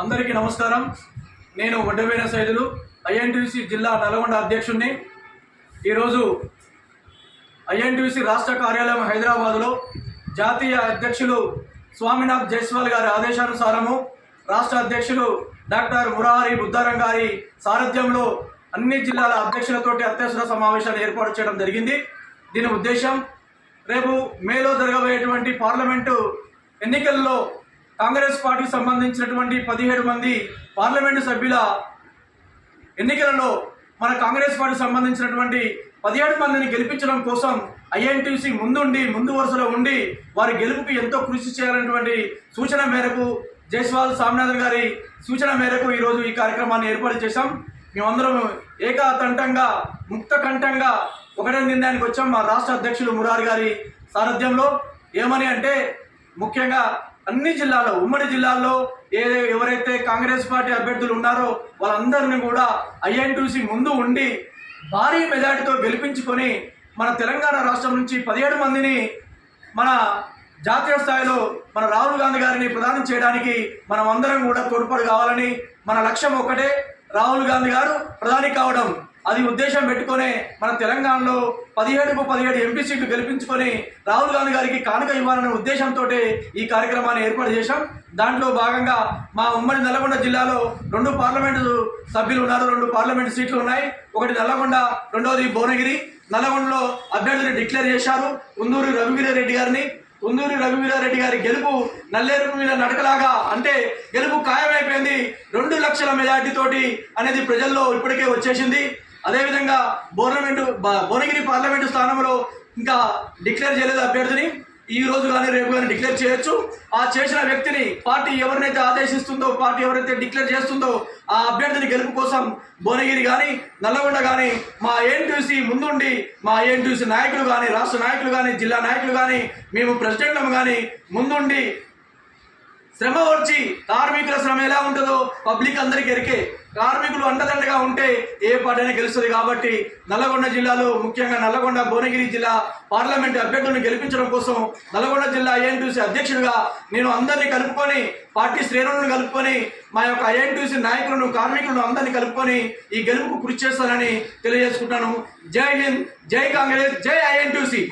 అందరికీ నమస్కారం. నేను వడ్డవీర సైదులు ఐఎన్టీసీ జిల్లా నల్గొండ అధ్యక్షుడిని ఈరోజు ఐఎన్టీసీ రాష్ట్ర కార్యాలయం హైదరాబాదులో జాతీయ అధ్యక్షులు స్వామినాథ్ జైస్వాల్ గారి ఆదేశానుసారము రాష్ట్ర అధ్యక్షులు డాక్టర్ మురారి బుద్ధారం గారి సారథ్యంలో అన్ని జిల్లాల అధ్యక్షులతోటి అత్యవసర సమావేశాలు ఏర్పాటు చేయడం జరిగింది. దీని ఉద్దేశం రేపు మేలో జరగబోయేటువంటి పార్లమెంటు ఎన్నికల్లో కాంగ్రెస్ పార్టీకి సంబంధించినటువంటి పదిహేడు మంది పార్లమెంటు సభ్యుల ఎన్నికలలో మన కాంగ్రెస్ పార్టీకి సంబంధించినటువంటి పదిహేడు మందిని గెలిపించడం కోసం ఐఎన్టీసీ ముందుండి ముందు వరుసలో ఉండి వారి గెలుపుకి ఎంతో కృషి చేయాలన్నటువంటి సూచన మేరకు జైస్వాల్ స్వామినాథన్ గారి సూచన మేరకు ఈరోజు ఈ కార్యక్రమాన్ని ఏర్పాటు చేశాం. మేమందరం ఏకాతంటంగా ముక్త కంఠంగా ఒకటే నిర్ణయానికి వచ్చాం మా రాష్ట్ర అధ్యక్షులు మురారి గారి సారథ్యంలో. ఏమని అంటే ముఖ్యంగా అన్ని జిల్లాలో ఉమ్మడి జిల్లాల్లో ఏ ఎవరైతే కాంగ్రెస్ పార్టీ అభ్యర్థులు ఉన్నారో వాళ్ళందరినీ కూడా ఐఎన్టీసీ ముందు ఉండి భారీ మెజార్టీతో గెలిపించుకొని మన తెలంగాణ రాష్ట్రం నుంచి పదిహేడు మందిని మన జాతీయ స్థాయిలో మన రాహుల్ గాంధీ గారిని ప్రదానం చేయడానికి మనం అందరం కూడా తోడ్పాటు కావాలని మన లక్ష్యం ఒకటే రాహుల్ గాంధీ గారు ప్రధాని కావడం. అది ఉద్దేశం పెట్టుకొని మన తెలంగాణలో పదిహేడుకు పదిహేడు ఎంపీ సీట్లు గెలిపించుకొని రాహుల్ గాంధీ గారికి కానుక ఇవ్వాలనే ఉద్దేశంతో ఈ కార్యక్రమాన్ని ఏర్పాటు చేశాం. దాంట్లో భాగంగా మా ఉమ్మడి నల్గొండ జిల్లాలో రెండు పార్లమెంటు సభ్యులు ఉన్నారు. రెండు పార్లమెంటు సీట్లు ఉన్నాయి. ఒకటి నల్లగొండ రెండవది భువనగిరి. నల్లగొండలో అభ్యర్థిని డిక్లేర్ చేశారు ఉందూరి రఘువీరారెడ్డి గారిని. ఉందూరి రఘువీరారెడ్డి గారి గెలుపు నల్లేరు మీద నడకలాగా అంటే గెలుపు ఖాయమైపోయింది. రెండు లక్షల మెజార్టీతోటి అనేది ప్రజల్లో ఇప్పటికే వచ్చేసింది. అదేవిధంగా బోర్నమెంటు భువనగిరి పార్లమెంటు స్థానంలో ఇంకా డిక్లేర్ చేయలేదు అభ్యర్థిని. ఈ రోజు కానీ రేపు కానీ డిక్లేర్ చేయొచ్చు. ఆ చేసిన వ్యక్తిని పార్టీ ఎవరినైతే ఆదేశిస్తుందో పార్టీ ఎవరైతే డిక్లేర్ చేస్తుందో ఆ అభ్యర్థిని గెలుపు కోసం భువనగిరి కానీ నల్లగొండ కానీ మా ఏఎన్టీసీ ముందుండి మా ఏఎన్టీసీ నాయకులు కానీ రాష్ట్ర నాయకులు కానీ జిల్లా నాయకులు కానీ మేము ప్రెసిడెంట్లం కానీ ముందుండి శ్రమ వచ్చి కార్మికుల ఎలా ఉంటుందో పబ్లిక్ అందరికీ ఎరికే. కార్మికులు అండదండగా ఉంటే ఏ పార్టీ గెలుస్తుంది కాబట్టి నల్లగొండ జిల్లాలో ముఖ్యంగా నల్లగొండ భువనగిరి జిల్లా పార్లమెంట్ అభ్యర్థులను గెలిపించడం కోసం నల్లగొండ జిల్లా ఐఎన్టీసీ అధ్యక్షుడిగా నేను అందరినీ కలుపుకొని పార్టీ శ్రేణులను కలుపుకొని మా యొక్క ఐఎన్టీసీ నాయకులను కార్మికులను అందరినీ కలుపుకొని ఈ గెలుపుకు కృషి చేస్తానని తెలియజేసుకుంటాను. జై హింద్ జై కాంగ్రెస్ జై ఐఎన్టీసీ.